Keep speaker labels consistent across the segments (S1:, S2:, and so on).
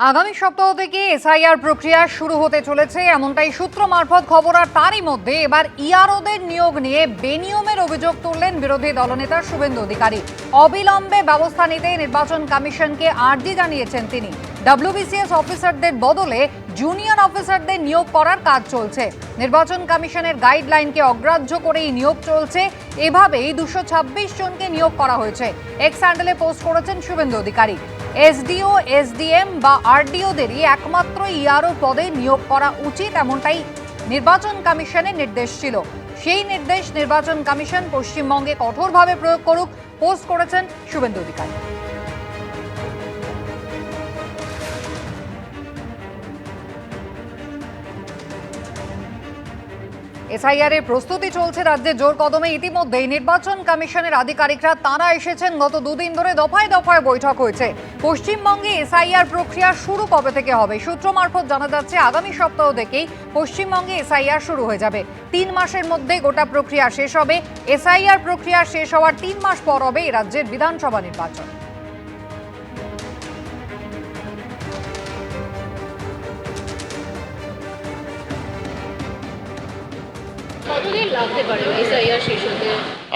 S1: আগামী সপ্তাহ থেকে এসআইআর প্রক্রিয়া শুরু হতে চলেছে। এমনটাই সূত্র মারফত খবর, আর তারই মধ্যে এবার ইআরওদের নিয়োগ নিয়ে বেনিয়মের অভিযোগ তুললেন বিরোধী দলনেতা শুভেন্দু অধিকারী। অবিলম্বে ব্যবস্থা নিতে নির্বাচন কমিশনকে আর্জি জানিয়েছেন তিনি। ডাব্লিউবিসিএস অফিসারদের বদলে জুনিয়র অফিসারদের নিয়োগ করার কাজ চলছে। নির্বাচন কমিশনের গাইডলাইনকে অগ্রাহ্য করেই নিয়োগ চলছে। এভাবেই দুশো জনকে নিয়োগ করা হয়েছে। এক্স হ্যান্ডেলে পোস্ট করেছেন শুভেন্দু অধিকারী। এসডিও, এসডিএম বা আরডিওদেরই একমাত্র ইআরও পদে নিয়োগ করা উচিত এমনটাই নির্বাচন কমিশনের নির্দেশ ছিল। সেই নির্দেশ নির্বাচন কমিশন পশ্চিমবঙ্গে কঠোরভাবে প্রয়োগ করুক, পোস্ট করেছেন শুভেন্দু অধিকারী। এসআইআর এর প্রস্তুতি চলছে রাজ্যে জোর কদমে। ইতিমধ্যেই নির্বাচন কমিশনের আধিকারিকরা তারা এসেছেন। গত দুদিন ধরে দফায় দফায় বৈঠক হয়েছে। পশ্চিমবঙ্গে এসআইআর প্রক্রিয়া শুরু কবে থেকে হবে সূত্র মারফত জানা যাচ্ছে, আগামী সপ্তাহ থেকেই পশ্চিমবঙ্গে এসআইআর শুরু হয়ে যাবে। তিন মাসের মধ্যে গোটা প্রক্রিয়া শেষ হবে। এসআইআর প্রক্রিয়া শেষ হওয়ার তিন মাস পর হবে রাজ্যের বিধানসভা নির্বাচন।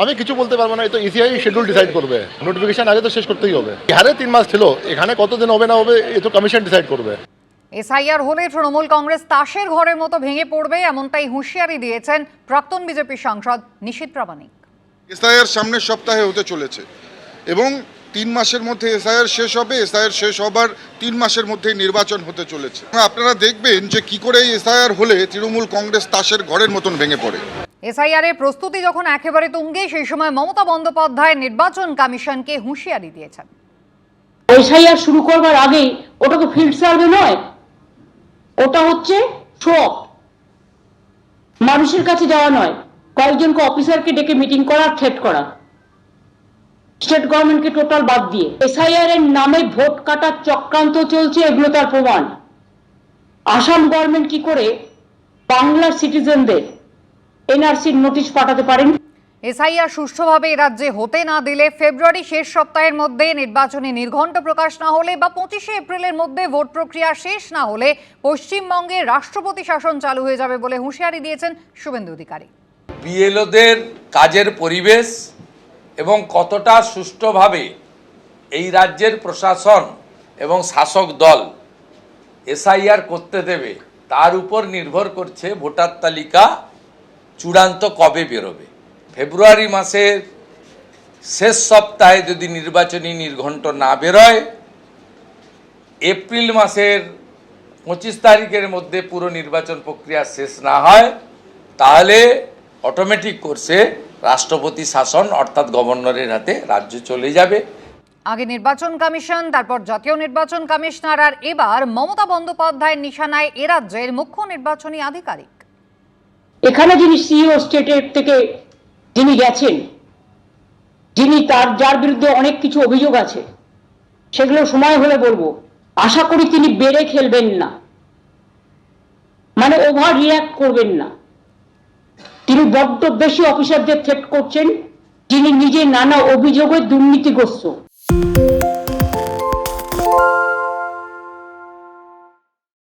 S2: আমি কিছু বলতে পারব না তো ইসিআই শিডিউল ডিসাইড করবে। নোটিফিকেশন আগে তো শেষ করতেই হবে। হারে তিন মাস ছিল এখানে কতদিন হবে না হবে এ তো কমিশন ডিসাইড করবে।
S1: এসআইআর হলে তৃণমূল কংগ্রেস তাসের ঘরের মতো ভেঙে পড়বে এমনটাই হুঁশিয়ারি দিয়েছেন প্রাক্তন বিজেপি সাংসদ নিশীত প্রামাণিক।
S3: এসআইআর সামনের সপ্তাহে হতে চলেছে এবং তিন মাসের মধ্যে এসআইআর শেষ হবে এসআইআর শেষ হবার তিন মাসের মধ্যেই নির্বাচন হতে চলেছে। আপনারা দেখবেন যে কি করে এই এসআইআর হলে তৃণমূল কংগ্রেস তাসের ঘরের মতন ভেঙে পড়ে।
S1: এসআইআর এর প্রস্তুতি যখন একেবারে তুঙ্গে সেই সময় মমতা বন্দ্যোপাধ্যায় নির্বাচন কমিশনকে হুঁশিয়ারি দিয়েছেন।
S4: এসআইআর শুরু করবার আগেই ওটা তো ফিল্ড সার্ভে নয় ওটা হচ্ছে শোক মানুষের কাছে যাওয়া নয় কয়েকজনকে অফিসারকে ডেকে মিটিং করা থ্রেট করা। স্টেট গভর্নমেন্টকে টোটাল বাদ দিয়ে। এসআইআর এর নামে ভোট কাটার চক্রান্ত চলছে এগুলো তার প্রমাণ। আসাম গভর্নমেন্ট কি করে বাংলার সিটিজেনদের এনআরসির নোটিশ পাঠাতে পারেন?
S1: এসআইআর সুষ্ঠুভাবে এ রাজ্যে হতে না দিলে ফেব্রুয়ারি শেষ সপ্তাহের মধ্যে নির্বাচনী নির্ঘণ্ট প্রকাশ না হলে বা পঁচিশে এপ্রিলের মধ্যে ভোট প্রক্রিয়া শেষ না হলে পশ্চিমবঙ্গে রাষ্ট্রপতি শাসন চালু হয়ে যাবে বলে হুঁশিয়ারি দিয়েছেন শুভেন্দু অধিকারী।
S5: বিএলওদের কাজের পরিবেশ এবং কতটা সুষ্ঠুভাবে এই রাজ্যের প্রশাসন এবং শাসক দল এসআইআর করতে দেবে, তার উপর নির্ভর করছে ভোটার তালিকা চূড়ান্ত কবে বেরোবে। ফেব্রুয়ারি মাসের শেষ সপ্তাহে যদি নির্বাচনী নির্ঘণ্ট না বেরোয়, এপ্রিল মাসের পঁচিশ তারিখের মধ্যে পুরো নির্বাচন প্রক্রিয়া শেষ না হয়, তাহলে অটোমেটিক কোর্সে রাষ্ট্রপতি শাসন অর্থাৎ গভর্নরের হাতে রাজ্য চলে যাবে।
S1: আগে নির্বাচন কমিশন তারপর জাতীয় নির্বাচন কমিশনার আর এবার মমতা বন্দ্যোপাধ্যায়ের নিশানায় এ রাজ্যের মুখ্য নির্বাচনী আধিকারিক।
S4: এখানে যিনি সিইও স্টেটের থেকে যিনি গেছেন যিনি তার যার বিরুদ্ধে অনেক কিছু অভিযোগ আছে সেগুলো সময় হলে বলব। আশা করি তিনি বেড়ে খেলবেন না। মানে ওভার রিয়াক্ট করবেন না। তিনি বড্ড বেশি অফিসারদের থ্রেট করছেন যিনি নিজে নানা অভিযোগে দুর্নীতিগ্রস্ত।